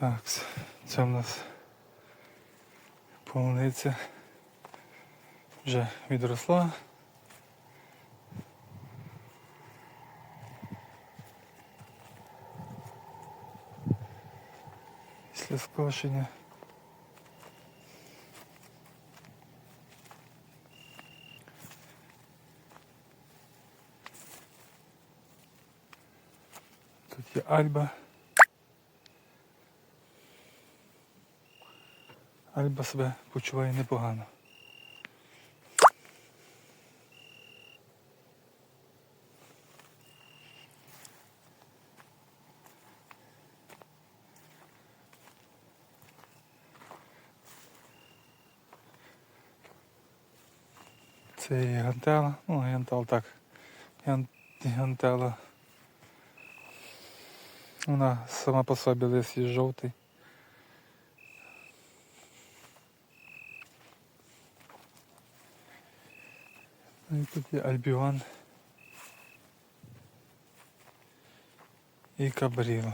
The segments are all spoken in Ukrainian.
Так, це в нас полуниця вже відросла. Після скошення. Тут є Альба. Альба себе почуває непогано. Це є гантела, ну гантел так. Гантела. Вона сама по собі лист є жовтий. Ну і тут є Альбіон. І Кабріло.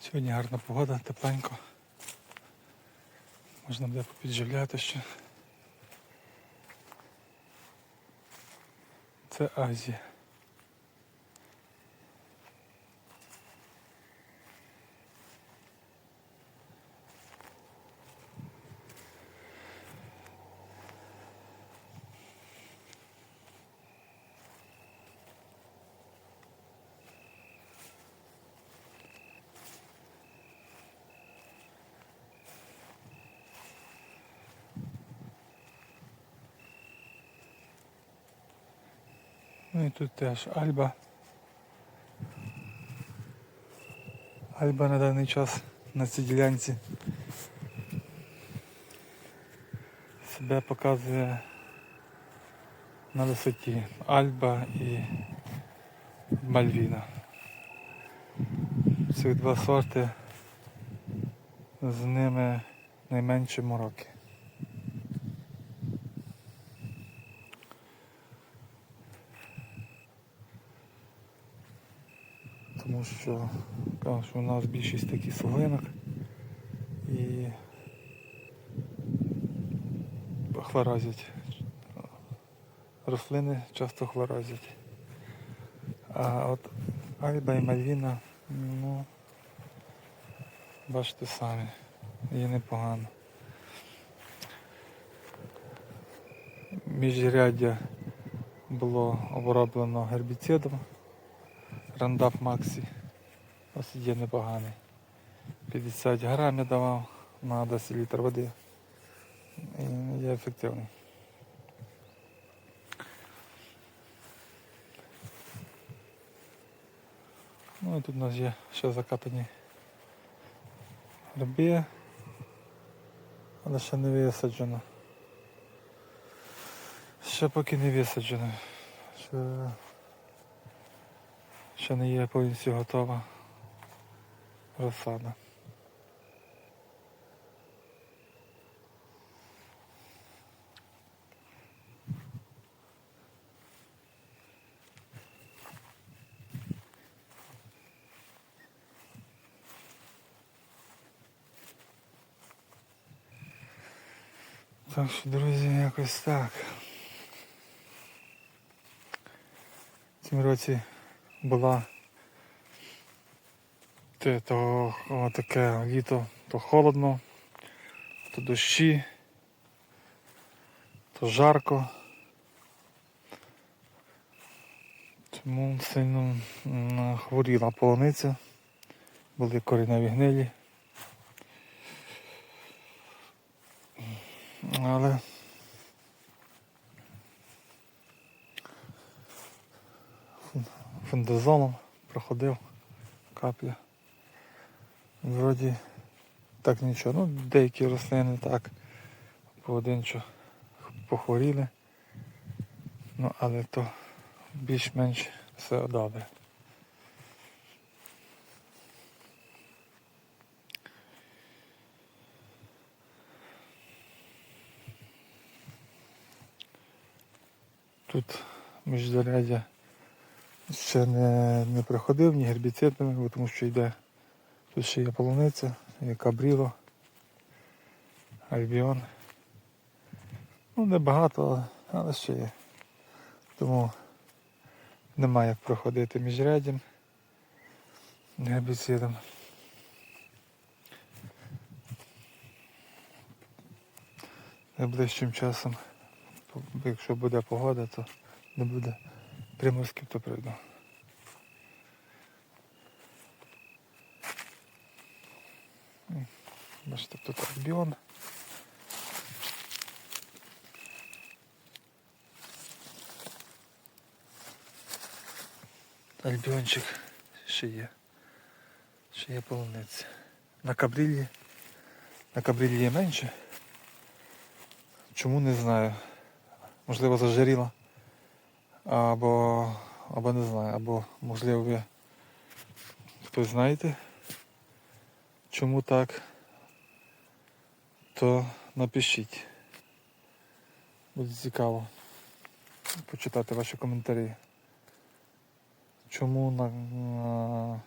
Сьогодні гарна погода, тепленько. Можна буде попідживляти ще. Це Азія. Ну і тут теж Альба. Альба на даний час на цій ділянці себе показує на висоті Альба і Мальвіна. Цих два сорти з ними найменші мороки. тому що що у нас більшість таких суглинок і хлоразять. Рослини часто хлоразять. А от Альба і Мальвіна, ну, бачите самі, є непогано. Міжряддя було оброблено гербіцидом. Рандап Максі. Ось є непоганий. 50 грам я давав на 10 літр води. І є ефективний. Ну і тут у нас є ще закатані гриби, але ще не висаджено. Ще поки не висаджено. Ще ще не є повністю готова розсада. Так що, друзі, якось так. В цьому році була те, то о, таке літо, то холодно, то дощі, то жарко. Тому сильно хворіла полуниця, були коріневі гнилі. Але фундазолом проходив капля. Вроді так нічого. Ну, деякі рослини так поодинчо похворіли. Ну, але то більш-менш все добре. Тут міжзаряддя ще не не проходив ні гербіцидами, тому що йде Тут ще є полуниця, є кабріло, альбіон. Ну, небагато, але ще є. Тому немає як проходити міжряддям гербіцидом. Найближчим часом, якщо буде погода, то не буде приморських, то прийду. Бачите, тут альбіон. Альбіончик ще є. Ще є полуниця. На кабрілі. На кабрілі є менше. Чому не знаю. Можливо зажаріла. Або, або не знаю, або можливо ви хтось знаєте, чому так, то напишіть. Буде цікаво почитати ваші коментарі. Чому на, на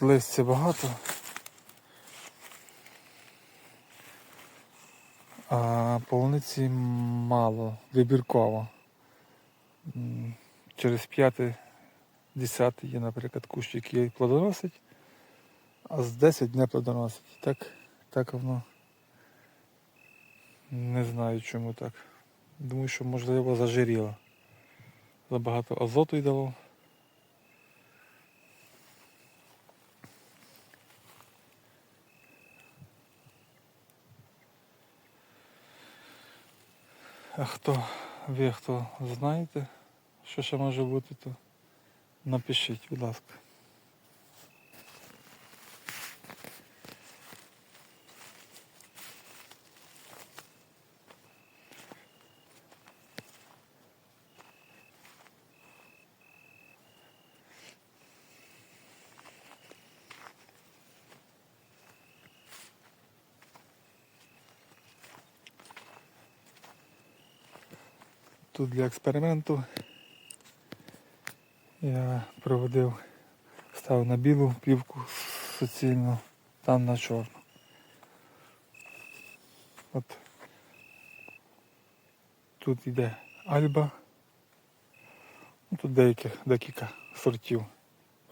листя багато, а полуниці мало, вибірково. Через п'ятий, десятий є, наприклад, кущ, який плодоносить, а з 10 не плодоносить. Так, так воно не знаю чому так. Думаю, що можливо зажиріло. Забагато азоту й дало. А хто ви, хто знаєте, що ще може бути, то напишіть, будь ласка. Тут для експерименту я проводив, ставив на білу плівку суцільну, там на чорну. От тут йде альба. Ну, тут деяких, декілька сортів.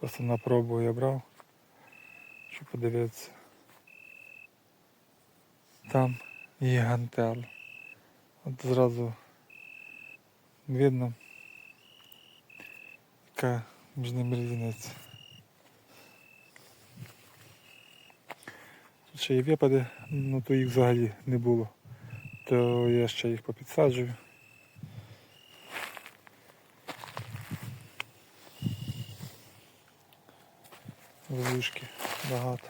Просто на пробу я брав, щоб подивитися. Там є гантел. От зразу видно, яка між ними різниця. Тут ще є випади, ну то їх взагалі не було. То я ще їх попідсаджую. Вилушки багато.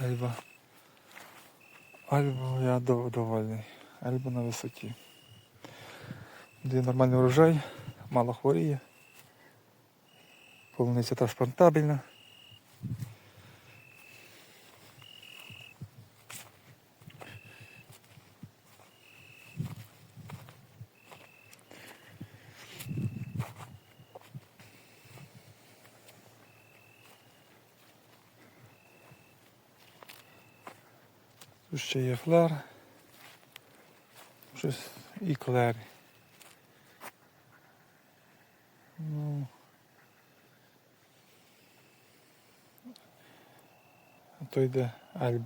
Альба. Альбо я дов- довольний. Альбо на висоті. Дає нормальний урожай, мало хворіє. Полуниця транспортабельна. Тут ще є флер. Щось і клер. Ну. А то йде альб.